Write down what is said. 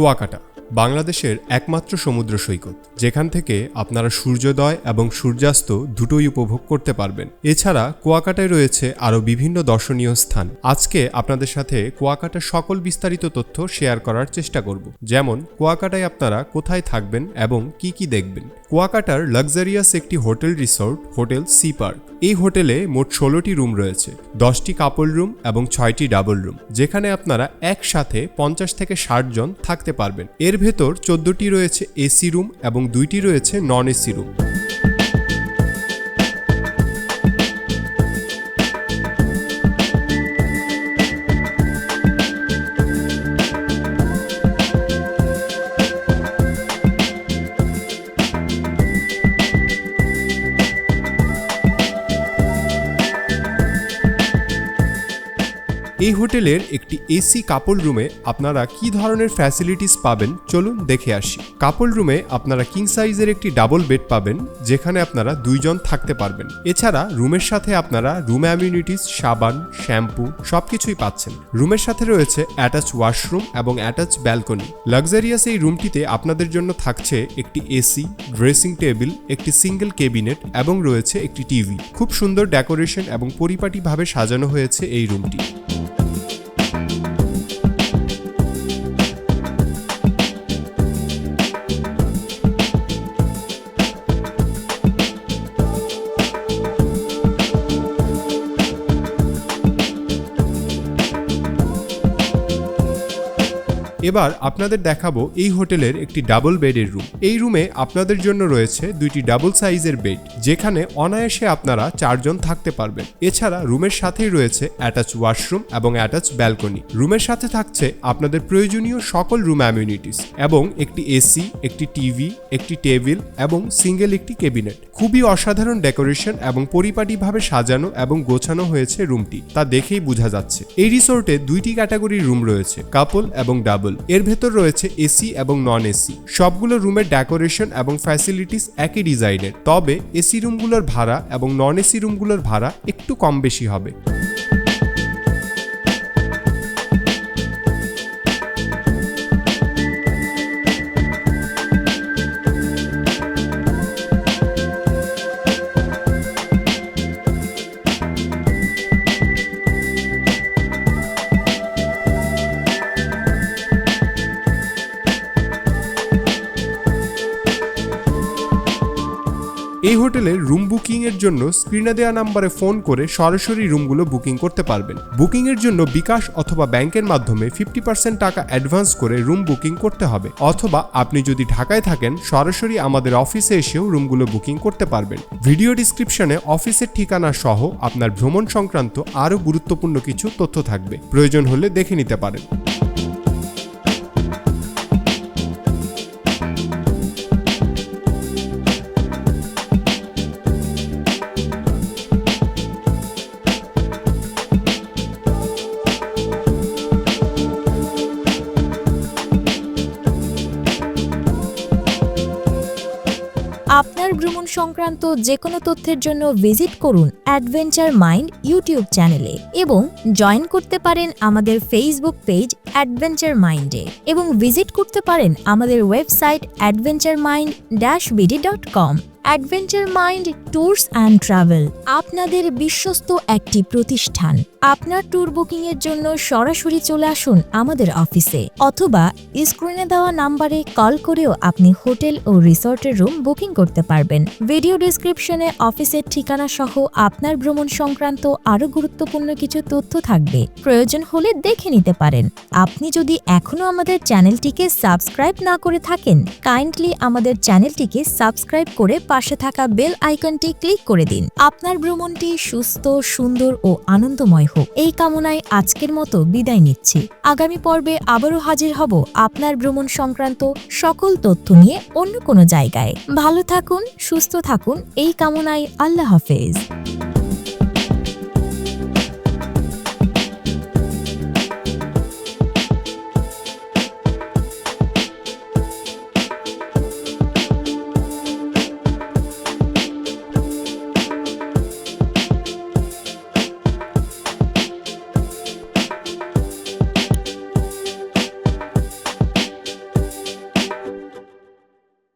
কুয়াকাটা, বাংলাদেশের একমাত্র সমুদ্র সৈকত, যেখান থেকে আপনারা সূর্যোদয় এবং সূর্যাস্ত দুটোই উপভোগ করতে পারবেন। এছাড়া কুয়াকাটায় রয়েছে আরও বিভিন্ন দর্শনীয় স্থান। আজকে আপনাদের সাথে কুয়াকাটার সকল বিস্তারিত তথ্য শেয়ার করার চেষ্টা করব। যেমন, কুয়াকাটায় আপনারা কোথায় থাকবেন এবং কি কি দেখবেন? কুয়াকাটার লাক্সারিয়াস একটি hotel resort, hotel sea park. এই হোটেলে মোট ষোলোটি রুম রয়েছে, দশটি কাপল রুম এবং ছয়টি ডাবল রুম, যেখানে আপনারা একসাথে পঞ্চাশ থেকে ষাট জন থাকতে পারবেন। এর ভেতর চোদ্দটি রয়েছে এসি রুম এবং দুইটি রয়েছে নন এসি রুম। এই হোটেলের একটি এসি কাপল রুমে আপনারা কি ধরনের ফ্যাসিলিটিস পাবেন? চলুন দেখে আসি। কাপল রুমে আপনারা কিং সাইজের একটি ডাবল বেড পাবেন, যেখানে আপনারা দুইজন থাকতে পারবেন। এছাড়া রুমের সাথে আপনারা রুম অ্যামিউনিটিস সাবান, শ্যাম্পু সবকিছুই পাচ্ছেন। রুমের সাথে রয়েছে অ্যাটাচ ওয়াশরুম এবং অ্যাটাচ ব্যালকনি লাক্সারিয়াস এই রুমটিতে আপনাদের জন্য থাকছে একটি এসি ড্রেসিং টেবিল একটি সিঙ্গেল কেবিনেট এবং রয়েছে একটি টিভি খুব সুন্দর ডেকোরেশন এবং পরিপাটিভাবে সাজানো হয়েছে এই রুমটি এবার আপনাদের দেখাবো এই হোটেলের একটি ডাবল বেডের রুম। এই রুমে আপনাদের জন্য রয়েছে দুইটি ডাবল সাইজের বেড, যেখানে অনায়াসে আপনারা চারজন থাকতে পারবেন। এছাড়া রুমের সাথেই রয়েছে অ্যাটাচ ওয়াশরুম এবং অ্যাটাচ ব্যালকনি। রুমের সাথে থাকছে আপনাদের প্রয়োজনীয় সকল রুম অ্যামিউনিটিস এবং একটি এসি, একটি টিভি, একটি টেবিল এবং সিঙ্গেল একটি কেবিনেট খুবই অসাধারণ ডেকোরেশন এবং পরিপাটিভাবে সাজানো এবং গোছানো হয়েছে রুমটি, তা দেখেই বোঝা যাচ্ছে। এই রিসোর্টে দুইটি ক্যাটাগরির রুম রয়েছে, কাপল এবং ডাবল। এর ভেতর রয়েছে এসি এবং নন এসি সবগুলো রুমের ডেকোরেশন এবং ফ্যাসিলিটিস একই ডিজাইনের। তবে এসি রুমগুলোর ভাড়া এবং নন এসি রুমগুলোর ভাড়া একটু কম বেশি হবে। এই হোটেলের রুম বুকিং এর জন্য স্ক্রিনে দেওয়া নাম্বারে ফোন করে সরাসরি রুমগুলো বুকিং করতে পারবেন। বুকিং এর জন্য বিকাশ অথবা ব্যাংকের মাধ্যমে ফিফটি পার্সেন্ট টাকা অ্যাডভান্স করে রুম বুকিং করতে হবে। অথবা আপনি যদি ঢাকায় থাকেন, সরাসরি আমাদের অফিসে এসেও রুমগুলো বুকিং করতে পারবেন। ভিডিও ডিসক্রিপশনে অফিসের ঠিকানা সহ আপনার ভ্রমণ সংক্রান্ত আরও গুরুত্বপূর্ণ কিছু তথ্য থাকবে। প্রয়োজন হলে দেখে নিতে পারেন। আপনার ভ্রমণ সংক্রান্ত যে কোনো তথ্যের জন্য ভিজিট করুন অ্যাডভেঞ্চার মাইন্ড ইউটিউব চ্যানেলে এবং জয়েন করতে পারেন আমাদের ফেসবুক পেজ অ্যাডভেঞ্চার মাইন্ডে এবং ভিজিট করতে পারেন আমাদের website adventure mind dash BD dot com. Adventure mind tours and travel, আপনাদের বিশ্বস্ত একটি প্রতিষ্ঠান। আপনার ট্যুর বুকিংয়ের জন্য সরাসরি চলে আসুন আমাদের অফিসে, অথবা স্ক্রিনে দেওয়া নাম্বারে কল করেও আপনি হোটেল ও রিসর্টের রুম বুকিং করতে পারবেন। ভিডিও ডিসক্রিপশনে অফিসের ঠিকানা সহ আপনার ভ্রমণ সংক্রান্ত আরও গুরুত্বপূর্ণ কিছু তথ্য থাকবে। প্রয়োজন হলে দেখে নিতে পারেন। আপনি যদি এখনও আমাদের চ্যানেলটিকে সাবস্ক্রাইব না করে থাকেন, কাইন্ডলি আমাদের চ্যানেলটিকে সাবস্ক্রাইব করে পাশে থাকা বেল আইকনটি ক্লিক করে দিন। আপনার ভ্রমণটি সুস্থ, সুন্দর ও আনন্দময় হোক। এই কামনায় আজকের মতো বিদায় নিচ্ছি। আগামী পর্বে আবারও হাজির হব আপনার ভ্রমণ সংক্রান্ত সকল তথ্য নিয়ে অন্য কোনো জায়গায়। ভালো থাকুন, সুস্থ থাকুন। এই কামনায় আল্লাহ হাফেজ।